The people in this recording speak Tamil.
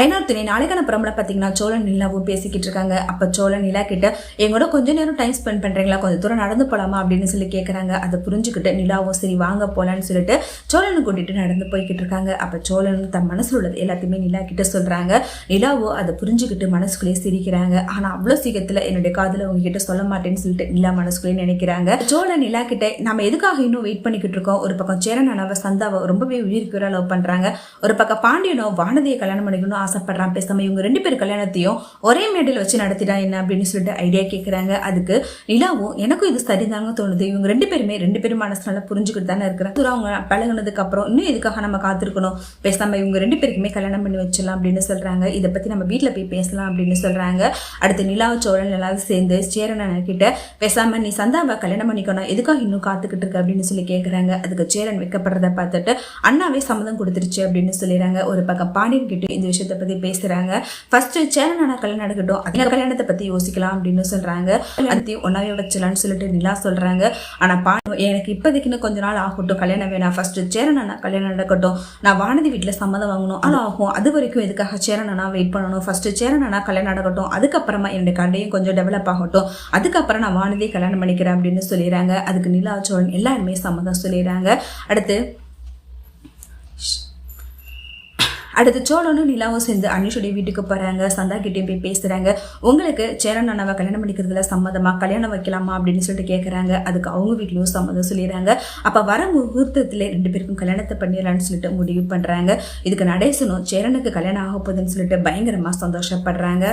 ஐநாறு துணை நாளைக்கான பிரமல பார்த்தீங்கன்னா சோழன் நிலாவும் பேசிக்கிட்டு இருக்காங்க. அப்போ சோழன் நிலா கிட்ட எங்களோட கொஞ்ச நேரம் டைம் ஸ்பெண்ட் பண்ணுறீங்களா கொஞ்சம் தூரம் நடந்து போகலாமா அப்படின்னு சொல்லி கேட்குறாங்க அதை புரிஞ்சுக்கிட்டு நிலாவும் சரி வாங்க போகலான்னு சொல்லிட்டு சோழனை கூட்டிட்டு நடந்து போய்கிட்டு இருக்காங்க. அப்போ சோழன் தன் மனசில் உள்ளது எல்லாத்தையுமே நிலா கிட்ட சொல்கிறாங்க நிலாவோ அதை புரிஞ்சுக்கிட்டு மனசுக்குள்ளேயே சிரிக்கிறாங்க. ஆனால் அவ்வளோ சீக்கிரத்தில் என்னுடைய காதில் உங்ககிட்ட சொல்ல மாட்டேன்னு சொல்லிட்டு நிலா மனசுக்குள்ளேயே நினைக்கிறாங்க. சோழன் நிலா கிட்ட நம்ம எதுக்காக இன்னும் வெயிட் பண்ணிக்கிட்டு இருக்கோம்? ஒரு பக்கம் சேரன் அண்ணாவை சந்தாவை ரொம்பவே உயிருக்கு லவ் பண்ணுறாங்க ஒரு பக்கம் பாண்டியனோ வானதியை கல்யாணம் பண்ணிக்கணும் ஆசைப்படுறான் பேசாம இவங்க ரெண்டு பேர் கல்யாணத்தையும் ஒரே மேடையில் வச்சு நடத்திட்டா என்ன அப்படின்னு சொல்லிட்டு ஐடியா கேட்குறாங்க அதுக்கு நிலாவும் எனக்கும் இது சரிதாங்க தோணுது. இவங்க ரெண்டு பேருமே ரெண்டு பேரும் மனசுனால புரிஞ்சுக்கிட்டு தானே இருக்கிறாங்க. தூரம் அவங்க பழகினதுக்கு அப்புறம் இன்னும் எதுக்காக நம்ம காத்திருக்கணும்? பேசாம இவங்க ரெண்டு பேருக்குமே கல்யாணம் பண்ணி வச்சிடலாம் அப்படின்னு சொல்றாங்க. இதை பத்தி நம்ம வீட்டில் போய் பேசலாம் அப்படின்னு சொல்றாங்க. அடுத்து நிலாவு சோழன் எல்லாரும் சேர்ந்து சேரன் கிட்ட பேசாம நீ சந்தாவை கல்யாணம் பண்ணிக்கணும். எதுக்காக இன்னும் காத்துக்கிட்டு இருக்க? அப்படின்னு சொல்லி கேட்குறாங்க அதுக்கு சேரன் வைக்கப்படுறத பார்த்துட்டு அண்ணாவே சம்மதம் கொடுத்துருச்சு அப்படின்னு சொல்லிடுறாங்க. ஒரு பக்கம் பாண்டியன் கிட்ட இந்த விஷயத்தை பத்தி பேசுறாங்க. ஃபர்ஸ்ட் சேரனான கல்யாணம் நடக்கட்டும். அந்த கல்யாணத்தை பத்தி யோசிக்கலாம் அப்படின்னு சொல்றாங்க. எல்லாத்தையும் ஒன்னாவே வச்சலாம்னு சொல்லிட்டு நிலா சொல்றாங்க. ஆனா பா எனக்கு இப்போதைக்குன்னு கொஞ்ச நாள் ஆகட்டும். கல்யாணம் வேணாம். ஃபர்ஸ்ட் சேரனானா கல்யாணம் நடக்கட்டும். நான் வானதி வீட்டில் சம்மதம் வாங்கணும். ஆனால் ஆகும். அது வரைக்கும் எதுக்காக சேரனானா வெயிட் பண்ணணும்? ஃபர்ஸ்ட் சேரனானா கல்யாணம் நடக்கட்டும். அதுக்கப்புறமா என்னுடைய கண்டையும் கொஞ்சம் டெவலப் ஆகட்டும். அதுக்கப்புறம் நான் வானதியை கல்யாணம் பண்ணிக்கிறேன் அப்படின்னு சொல்லிடுறாங்க. அதுக்கு நிலா சோழன் எல்லாருமே சம்மதம் சொல்லிடுறாங்க. அடுத்து அடுத்து சோழனும் நிலாவும் சேர்ந்து அனிஷுடைய வீட்டுக்கு போகிறாங்க சந்தா கிட்டேயும் போய் பேசுகிறாங்க உங்களுக்கு சேரன் அண்ணாவை கல்யாணம் பண்ணிக்கிறதுல சம்மதமா? கல்யாணம் வைக்கலாமா? அப்படின்னு சொல்லிட்டு கேட்குறாங்க அதுக்கு அவங்க வீட்லேயும் சம்மதம் சொல்லிடுறாங்க. அப்போ வர முகூர்த்தத்தில் ரெண்டு பேருக்கும் கல்யாணத்தை பண்ணிடலான்னு சொல்லிட்டு முடிவு பண்ணுறாங்க இதுக்கு நடேசனும் சேரனுக்கு கல்யாணம் ஆக போகுதுன்னு சொல்லிட்டு பயங்கரமாக சந்தோஷப்படுறாங்க.